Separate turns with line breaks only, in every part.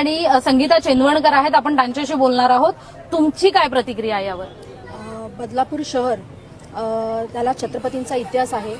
आणि संगीता चेंदवणकर आहेत आपण त्यांच्याशी बोलणार आहोत. तुमची काय प्रतिक्रिया यावर?
बदलापूर शहर त्याला छत्रपतींचा इतिहास आहे.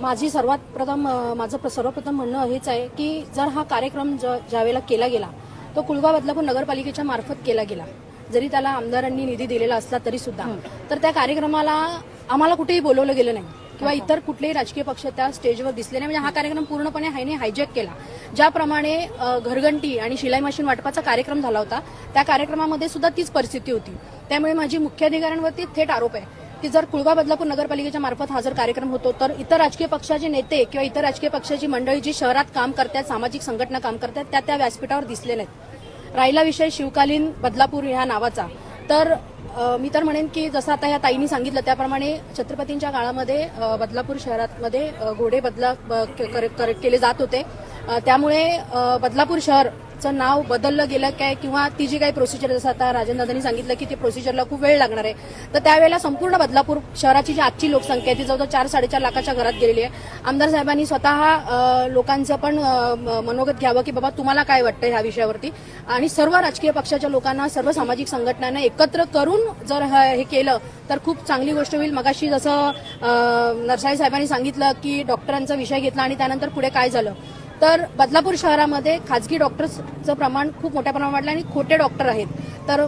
माझी सर्वात प्रथम माझं प्र- सर्वप्रथम म्हणणं हेच आहे की जर हा कार्यक्रम ज्यावेळेला केला गेला तो कुलगा बदलापूर नगरपालिकेच्या मार्फत केला गेला. जरी त्याला आमदारांनी निधी दिलेला असला तरी सुद्धा. तर त्या कार्यक्रमाला आम्हाला कुठेही बोलवलं गेलं नाही. किंवा इतर कुठलेही राजकीय पक्ष त्या स्टेजवर दिसले नाही. म्हणजे हा कार्यक्रम पूर्णपणे हायने हायजॅक केला. ज्याप्रमाणे घरघंटी आणि शिलाई मशीन वाटपाचा कार्यक्रम झाला होता. त्या कार्यक्रमामध्ये सुद्धा तीच परिस्थिती होती. त्यामुळे माझी मुख्याधिकाऱ्यांवरती थेट आरोप आहे की जर कुळगा बदलापूर नगरपालिकेच्या मार्फत हा जर कार्यक्रम होतो तर इतर राजकीय पक्षाचे नेते किंवा इतर राजकीय पक्षाची मंडळी जी शहरात काम करतात सामाजिक संघटना काम करतात त्या त्या व्यासपीठावर दिसले नाहीत. राहिला विषय शिवकालीन बदलापूर ह्या नावाचा. तर मी तर म्हणेन की जसं आता ह्या ताईंनी सांगितलं त्याप्रमाणे छत्रपतींच्या काळामध्ये बदलापूर शहरामध्ये घोडे बदला ब- के- करे- केले जात होते. त्यामुळे बदलापूर शहर चं नाव बदललं गेलं काय किंवा ती जी काही प्रोसिजर जसं आता राजेंद्रांनी सांगितलं की ती प्रोसिजरला खूप वेळ लागणार आहे. तर त्यावेळेला संपूर्ण बदलापूर शहराची जी आजची लोकसंख्या आहे ती जवळजवळ चार साडेचार लाखाच्या घरात गेलेली आहे. आमदार साहेबांनी स्वतः लोकांचं पण म- मनोगत घ्यावं की बाबा तुम्हाला काय वाटतं ह्या विषयावरती? आणि सर्व राजकीय पक्षाच्या लोकांना सर्व सामाजिक संघटनांना एकत्र करून जर हे केलं तर खूप चांगली गोष्ट होईल. मगाशी जसं अ, नरसाळे साहेबांनी सांगितलं की डॉक्टरांचा विषय घेतला आणि त्यानंतर पुढे काय झालं? तर बदलापूर शहरामध्ये खाजगी डॉक्टर्सचं प्रमाण खूप मोठ्या प्रमाणात वाढलं आणि खोटे डॉक्टर आहेत. तर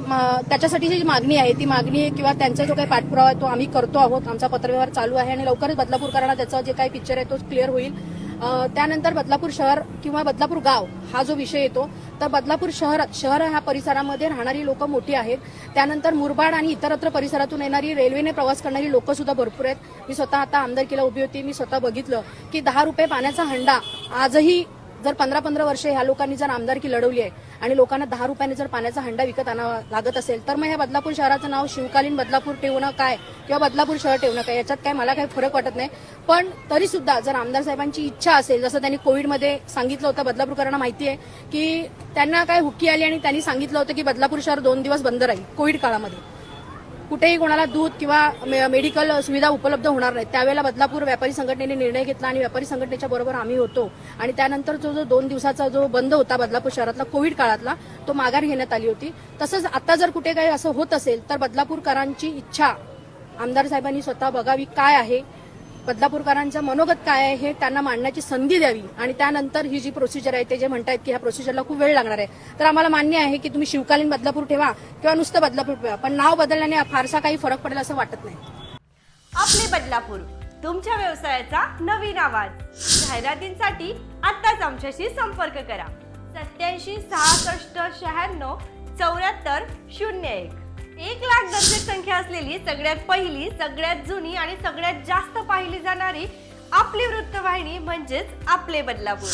त्याच्यासाठी जी मागणी आहे ती मागणी किंवा त्यांचा जो काही पाठपुरावा आहे तो आम्ही करतो आहोत. आमचा पत्रव्यवहार चालू आहे आणि लवकरच बदलापूरकरांना त्याचा जे काही पिक्चर आहे तो क्लिअर होईल. त्यानंतर बदलापूर शहर किंवा बदलापूर गाव हा जो विषय येतो तर बदलापूर शहरात शहर ह्या परिसरामध्ये राहणारी लोक मोठी आहेत. त्यानंतर मुरबाड आणि इतरत्र परिसरातून येणारी रेल्वेने प्रवास करणारी लोक सुद्धा भरपूर आहेत. मी स्वतः आता आमदारकीला उभी होती. मी स्वतः बघितलं की दहा रुपये पाण्याचा हंडा आजही जर पंधरा पंधरा वर्षे ह्या लोकांनी जर आमदारकी लढवली आहे आणि लोकांना दहा रुपयाने जर पाण्याचा हंडा विकत आणावा लागत असेल तर मग ह्या बदलापूर शहराचं नाव शिवकालीन बदलापूर ठेवणं काय किंवा बदलापूर शहर ठेवणं काय? याच्यात काय मला काही फरक वाटत नाही. पण तरी सुद्धा जर आमदार साहेबांची इच्छा असेल जसं त्यांनी कोविडमध्ये सांगितलं होतं बदलापूरकरांना माहिती आहे की त्यांना काय हुक्की आली आणि त्यांनी सांगितलं होतं की बदलापूर शहर दोन दिवस बंद राहील कोविड काळामध्ये. कुठेही कोणाला दूध किंवा मे- मेडिकल सुविधा उपलब्ध होणार नाहीत त्यावेळेला बदलापूर व्यापारी संघटनेने निर्णय घेतला आणि व्यापारी संघटनेच्या बरोबर आम्ही होतो. आणि त्यानंतर जो जो दोन दिवसाचा जो बंद होता बदलापूर शहरातला कोविड काळातला तो माघार घेण्यात आली होती. तसंच आता जर कुठे काही असं होत असेल तर बदलापूरकरांची इच्छा आमदार साहेबांनी स्वतः बघावी काय आहे. बदलापूरकरांचं मनोगत काय आहे हे त्यांना मांडण्याची संधी द्यावी आणि त्यानंतर ही जी प्रोसिजर आहे ते जे म्हणतायत की ह्या प्रोसिजरला खूप वेळ लागणार आहे. तर आम्हाला मान्य आहे की तुम्ही शिवकालीन बदलापूर ठेवा किंवा नुसतं बदलापूर ठेवा पण नाव बदलल्याने फारसा काही फरक पडेल असं वाटत नाही.
आपले बदलापूर तुमच्या व्यवसायाचा नवीन आवाज. जाहिरातींसाठी आत्ताच आमच्याशी संपर्क करा. सत्याऐंशी सहासष्ट शहाण्णव चौऱ्याहत्तर शून्य एक. एक लाख दर्शक संख्या असलेली सगळ्यात पहिली सगळ्यात जुनी आणि सगळ्यात जास्त पाहिली जाणारी आपली वृत्तवाहिनी म्हणजेच आपले बदलापूर.